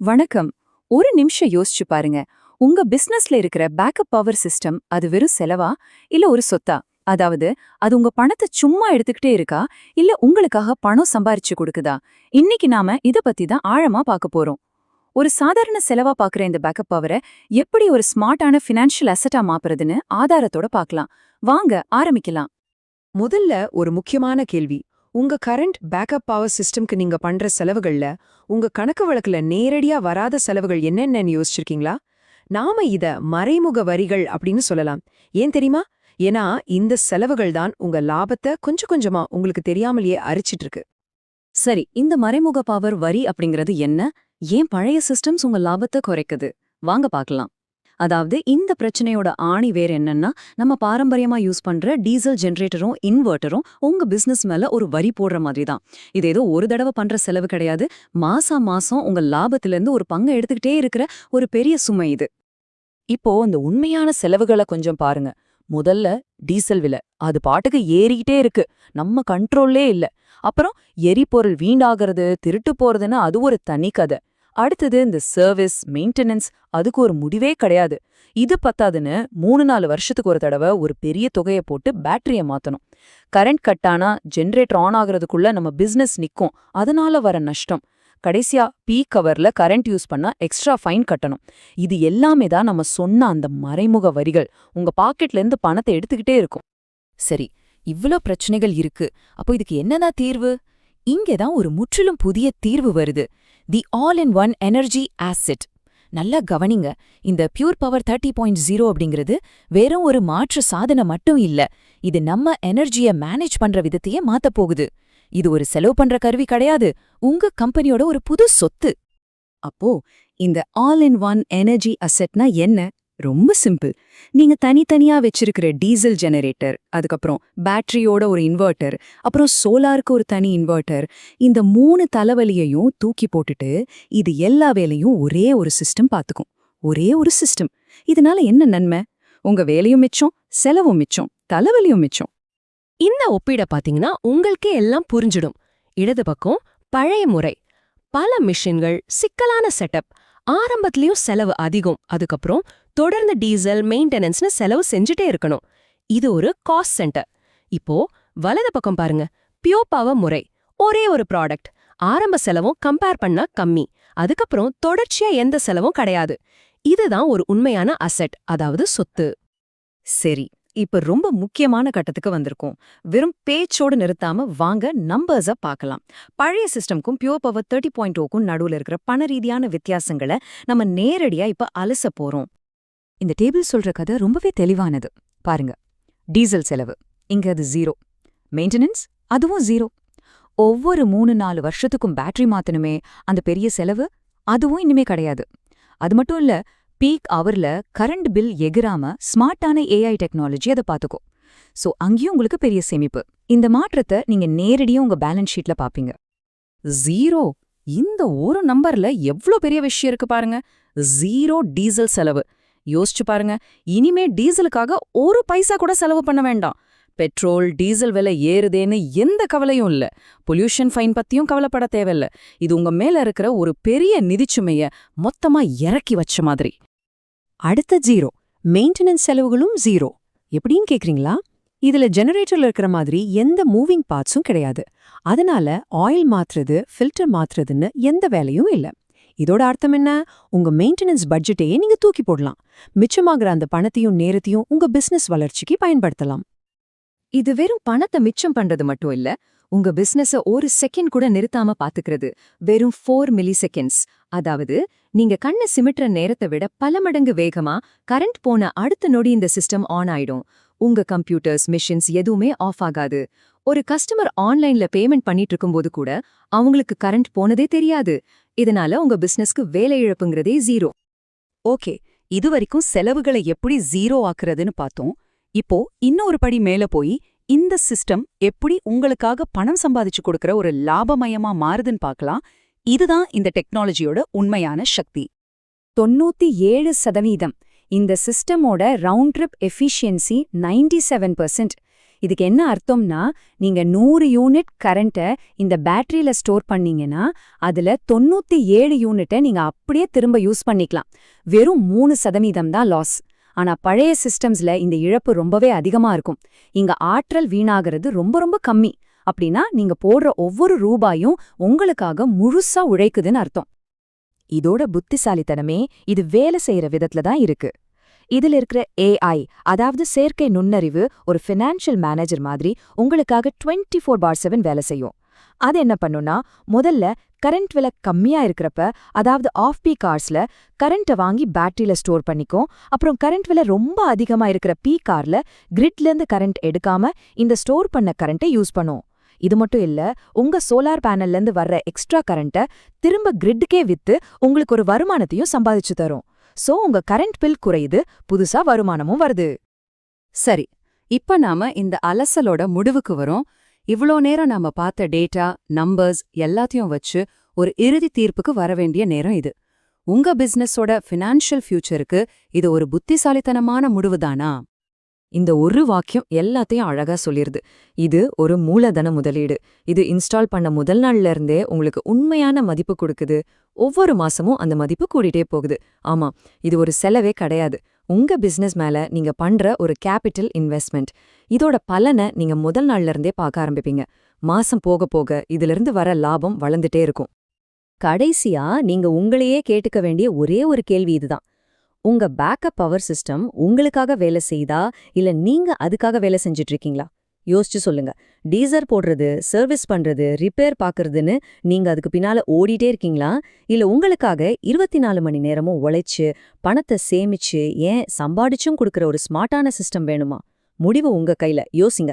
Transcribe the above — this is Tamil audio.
வணக்கம். ஒரு நிமிஷம் யோசிச்சு பாருங்க. உங்க பிசினஸ்ல இருக்கிற பேக்கப் பவர் சிஸ்டம் அது வெறும் செலவா? இல்ல ஒரு சொத்தா? அதாவது அது உங்க பணத்தை சும்மா எடுத்துக்கிட்டே இருக்கா? இல்ல உங்களுக்காக பணம் சம்பாரிச்சு கொடுக்குதா? இன்னைக்கு நாம இத பத்தி தான் ஆழமா பார்க்க போறோம். ஒரு சாதாரண செலவா பாக்குற இந்த பேக்கப் பவரை எப்படி ஒரு ஸ்மார்ட்டான ஃபினான்ஷியல் அசட்டா மாப்புறதுன்னு ஆதாரத்தோட பார்க்கலாம். வாங்க ஆரம்பிக்கலாம். முதல்ல ஒரு முக்கியமான கேள்வி. உங்க கரண்ட் பேக்கப் பவர் சிஸ்டம்க்கு நீங்க பண்ற செலவுகள்ல உங்க கணக்கு வழக்குல நேரடியா வராத செலவுகள் என்னென்னன்னு யோசிச்சிருக்கீங்களா? நாம இத மறைமுக வரிகள் அப்படின்னு சொல்லலாம். ஏன் தெரியுமா? ஏன்னா இந்த செலவுகள் தான் உங்க லாபத்தை கொஞ்சம் கொஞ்சமா உங்களுக்கு தெரியாமலேயே அரிச்சிட்டு இருக்கு சரி இந்த மறைமுக பவர் வரி அப்படிங்கிறது என்ன? ஏன் பழைய சிஸ்டம்ஸ் உங்க லாபத்தை குறைக்குது? வாங்க பார்க்கலாம். அதாவது இந்த பிரச்சனையோட ஆணி வேற என்னன்னா நம்ம பாரம்பரியமா யூஸ் பண்ற டீசல் ஜெனரேட்டரும் இன்வெர்ட்டரும் உங்க பிசினஸ் மேல ஒரு வரி போடுற மாதிரி தான் இது ஏதோ ஒரு தடவை பண்ற செலவு கிடையாது. மாசம் மாசம் உங்க லாபத்துல இருந்து ஒரு பங்கை எடுத்துக்கிட்டே இருக்கிற ஒரு பெரிய சுமை இது. இப்போ அந்த உண்மையான செலவுகளை கொஞ்சம் பாருங்க. முதல்ல டீசல் விலை. அது பாட்டுக்கு ஏறிக்கிட்டே இருக்கு. நம்ம கண்ட்ரோல்லே இல்ல. அப்புறம் எரிபொருள் வீண்டாகிறது திருட்டு போறதுன்னு அது ஒரு தனி கதை. அடுத்தது இந்த சர்வீஸ் மெயின்டெனன்ஸ் அதுக்கு ஒரு முடிவே கிடையாது. இது பத்தாதுன்னு மூணு நாலு வருஷத்துக்கு ஒரு தடவை ஒரு பெரிய தொகையை போட்டு பேட்டரிய மாற்றணும் கரண்ட் கட்டானா ஜென்ரேட்டர் ஆன் ஆகுறதுக்குள்ள நம்ம பிசினஸ் நிக்கும். அதனால வர நஷ்டம். கடைசியா பீக் கவர்ல கரண்ட் யூஸ் பண்ணா எக்ஸ்ட்ரா ஃபைன் கட்டணும். இது எல்லாமே தான் நம்ம சொன்ன அந்த மறைமுக வரிகள். உங்க பாக்கெட்ல இருந்து பணத்தை எடுத்துக்கிட்டே இருக்கும். சரி இவ்ளோ பிரச்சனைகள் இருக்கு. அப்போ இதுக்கு என்னதான் தீர்வு? இங்கேதான் ஒரு முற்றிலும் புதிய தீர்வு வருது. The all in one energy asset நல்லா கவனிங்க இந்த pure power thirty point zero அப்படிங்கிறது வெறும் ஒரு மாற்று சாதனம் மட்டும் இல்ல இது நம்ம எனர்ஜிய மேனேஜ் பண்ற விதத்தையே மாத்தப் போகுது. இது ஒரு செலவு பண்ற கருவி கிடையாது உங்க கம்பெனியோட ஒரு புது சொத்து. அப்போ இந்த ஆல் இன் ஒன் எனர்ஜி அசெட்னா என்ன? ரொம்ப சிம்பிள். நீங்க தனித்தனியா வச்சிருக்கிற டீசல் ஜெனரேட்டர் அதுக்கப்புறம் பேட்டரியோட ஒரு இன்வெர்ட்டர் அப்புறம் சோலாருக்கு ஒரு தனி இன்வெர்ட்டர் இந்த மூணு தலைவலியையும் தூக்கி போட்டுட்டு இது எல்லா வேலையும் ஒரே ஒரு சிஸ்டம் பார்த்துக்கும் ஒரே ஒரு சிஸ்டம். இதனால என்ன நன்மை? உங்க வேலையும் மிச்சம் செலவும் மிச்சம் தலைவலியும் மிச்சம். இந்த ஒப்பீட பாத்தீங்கன்னா உங்களுக்கே எல்லாம் புரிஞ்சிடும். இடது பக்கம் பழைய முறை. பல மிஷின்கள் சிக்கலான செட்டப். ஆரம்பத்திலயும் செலவு அதிகம். அதுக்கப்புறம் தொடர்ந்து டீசல் மெயின்டெனன்ஸ்னு செலவு செஞ்சுட்டே இருக்கணும். இது ஒரு காஸ்ட் சென்டர். இப்போ வலது பக்கம் பாருங்க. பியோ பவர் முறை. ஒரே ஒரு ப்ராடக்ட் ஆரம்ப செலவும் கம்பேர் பண்ணா கம்மி. அதுக்கப்புறம் தொடர்ச்சியா எந்த செலவும் கிடையாது. இதுதான் ஒரு உண்மையான அசெட் அதாவது சொத்து. சரி இப்ப ரொம்ப முக்கியமான கட்டத்துக்கு வந்திருக்கோம். வெறும் பேச்சோடு நிறுத்தாம வாங்க நம்பர்ஸ பார்க்கலாம். பழைய சிஸ்டம்க்கும் பியூர் பவர் தேர்ட்டி பாயிண்ட் ஓக்கும் நடுவுல இருக்கிற பண ரீதியான வித்தியாசங்களை நம்ம நேரடியா இப்ப அலச போறோம். இந்த டேபிள் சொல்ற கதை ரொம்பவே தெளிவானது. பாருங்க. டீசல் செலவு. இங்க அது ஜீரோ மெயின்டெனன்ஸ் அதுவும் ஜீரோ ஒவ்வொரு மூணு நாலு வருஷத்துக்கும் பேட்டரி மாத்தணுமே அந்த பெரிய செலவு அதுவும் இனிமே கிடையாது. அது மட்டும் இல்ல பீக் அவர்ல கரண்ட் பில் எகிராம ஸ்மார்ட்டான ஏஐ டெக்னாலஜி அதை பார்த்துக்கும் சோ அங்கேயும் உங்களுக்கு பெரிய சேமிப்பு. இந்த மாற்றத்தை நீங்க நேரடியா உங்க பேலன்ஸ் ஷீட்ல பாப்பீங்க. ஜீரோ இந்த ஒரு நம்பர்ல எவ்ளோ பெரிய விஷயம் இருக்கு பாருங்க. ஜீரோ டீசல் செலவு. யோசிச்சு பாருங்க. இனிமே டீசலுக்காக ஒரு பைசா கூட செலவு பண்ண வேண்டாம். பெட்ரோல் டீசல் விலை ஏறுதேன்னு எந்த கவலையும் இல்ல. பொல்யூஷன் ஃபைன் பத்தியும் கவலைப்பட தேவையில்ல. இது உங்க மேல இருக்கிற ஒரு பெரிய நிதிச்சுமைய மொத்தமா இறக்கி வச்ச மாதிரி. அடுத்த ஜீரோ. மெயின்டெனன்ஸ் செலவுகளும் ஜீரோ. எப்படின்னு கேக்குறீங்களா? இதுல ஜெனரேட்டர்ல இருக்கிற மாதிரி எந்த மூவிங் பார்ட்ஸும் கிடையாது. அதனால ஆயில் மாத்துறது ஃபில்டர் மாத்துறதுன்னு எந்த வேலையும் இல்ல. இதோட அர்த்தம் என்ன? உங்க மெயின்டெனன்ஸ் பட்ஜெட்டையே நீங்க தூக்கி போடலாம். மிச்சமாகிற அந்த பணத்தையும் நேரத்தையும் உங்க பிசினஸ் வளர்ச்சிக்கு பயன்படுத்தலாம். இது வெறும் பணத்தை மிச்சம் பண்றது மட்டும் இல்ல உங்க பிசினஸ ஒரு செகண்ட் கூட நிறுத்தாம பாத்துக்கிறது. வெறும் ஃபோர் மில்லி செகண்ட்ஸ் அதாவது நீங்க கண்ணை சிமிட்டுற நேரத்தை விட பல மடங்கு வேகமா கரண்ட் போன அடுத்த நொடி இந்த சிஸ்டம் ஆன் ஆயிடும். உங்க கம்ப்யூட்டர்ஸ் மிஷின்ஸ் எதுவுமே ஆஃப் ஆகாது. ஒரு கஸ்டமர் ஆன்லைன்ல பேமெண்ட் பண்ணிட்டு இருக்கும்போது கூட அவங்களுக்கு கரண்ட் போனதே தெரியாது. இதனால உங்க பிசினஸ்க்கு வேலை இழப்புங்கிறதே ஜீரோ ஓகே இதுவரைக்கும் செலவுகளை எப்படி ஜீரோ ஆக்குறதுன்னு பார்த்தோம். இப்போ இன்னொரு படி மேல போய் இந்த சிஸ்டம் எப்படி உங்களுக்காக பணம் சம்பாதிச்சு கொடுக்கற ஒரு லாபமயமா மாறுதுன்னு பார்க்கலாம். இதுதான் இந்த டெக்னாலஜியோட உண்மையான சக்தி. தொண்ணூத்தி ஏழு சதவீதம். இந்த சிஸ்டமோட round trip efficiency ninety seven percent இதுக்கு என்ன அர்த்தம்னா நீங்க நூறு யூனிட் கரண்ட்டை இந்த பேட்டரியில ஸ்டோர் பண்ணீங்கன்னா அதுல தொண்ணூத்தி ஏழு யூனிட்டை நீங்க அப்படியே திரும்ப யூஸ் பண்ணிக்கலாம். வெறும் மூணு சதவீதம் தான் லாஸ். ஆனா பழைய சிஸ்டம்ஸ்ல இந்த இழப்பு ரொம்பவே அதிகமா இருக்கும். இங்க ஆற்றல் வீணாகிறது ரொம்ப ரொம்ப கம்மி. அப்படின்னா நீங்க போடுற ஒவ்வொரு ரூபாயும் உங்களுக்காக முழுசா உழைக்குதுன்னு அர்த்தம். இதோட புத்திசாலித்தனமே இது வேலை செய்யற விதத்துல தான் இருக்கு. இதுல இருக்கிற ஏஐ அதாவது செயற்கை நுண்ணறிவு ஒரு ஃபினான்ஷியல் மேனேஜர் மாதிரி உங்களுக்காக 24 ஃபோர் பார் செவன் வேலை செய்யும். அது என்ன பண்ணும்னா முதல்ல கரண்ட் விலை கம்மியா இருக்கிறப்ப அதாவது ஆஃப் பீக் கார்ஸ்ல கரண்ட்டை வாங்கி பேட்டரியில ஸ்டோர் பண்ணிக்கும். அப்புறம் கரண்ட் விலை ரொம்ப அதிகமா இருக்கிற பீ கார்ல கிரிட்ல இருந்து கரண்ட் எடுக்காம இந்த ஸ்டோர் பண்ண கரண்ட்டை யூஸ் பண்ணும். இது மட்டும் இல்ல உங்க சோலார் பேனல்ல இருந்து வர்ற எக்ஸ்ட்ரா கரண்ட்டை திரும்ப கிரிட்டுக்கே வித்து உங்களுக்கு ஒரு வருமானத்தையும் சம்பாதிச்சு தரும். சோ உங்க கரண்ட் பில் குறையுது புதுசா வருமானமும் வருது. சரி இப்ப நாம இந்த அலசலோட முடிவுக்கு வரோம். இவ்ளோ நேரம் நாம பார்த்த டேட்டா நம்பர்ஸ் எல்லாத்தையும் வச்சு ஒரு இறுதி தீர்ப்புக்கு வர வேண்டிய நேரம் இது. உங்க பிசினஸோட ஃபினான்ஷியல் ஃபியூச்சருக்கு இது ஒரு புத்திசாலித்தனமான முடிவுதானா? இந்த ஒரு வாக்கியம் எல்லாத்தையும் அழகா சொல்லிருது. இது ஒரு மூலதன முதலீடு. இது இன்ஸ்டால் பண்ண முதல் நாள்ல இருந்தே உங்களுக்கு உண்மையான மதிப்பு கொடுக்குது. ஒவ்வொரு மாசமும் அந்த மதிப்பு கூடிட்டே போகுது. ஆமா இது ஒரு செலவே கிடையாது. உங்க பிசினஸ் மேல நீங்க பண்ற ஒரு கேபிட்டல் இன்வெஸ்ட்மெண்ட் இதோட பலனை நீங்க முதல் நாள்ல இருந்தே பார்க்க ஆரம்பிப்பீங்க. மாசம் போக போக இதிலிருந்து வர லாபம் வளர்ந்துட்டே இருக்கும். கடைசியா நீங்க உங்களையே கேட்டுக்க வேண்டிய ஒரே ஒரு கேள்வி இதுதான். உங்க பேக்கப் பவர் சிஸ்டம் உங்களுக்காக வேலை செய்தா இல்ல நீங்க அதுக்காக வேலை செஞ்சுட்டு இருக்கீங்களா? யோசிச்சு சொல்லுங்க. டீசர் போடுறது சர்வீஸ் பண்றது ரிப்பேர் பாக்குறதுன்னு நீங்க அதுக்கு பின்னால ஓடிட்டே இருக்கீங்களா? இல்ல உங்களுக்காக இருபத்தி நாலு மணி நேரமும் உழைச்சு பணத்தை சேமிச்சு ஏன் சம்பாடிச்சும் கொடுக்குற ஒரு ஸ்மார்ட்டான சிஸ்டம் வேணுமா? முடிவு உங்க கையில. யோசிங்க.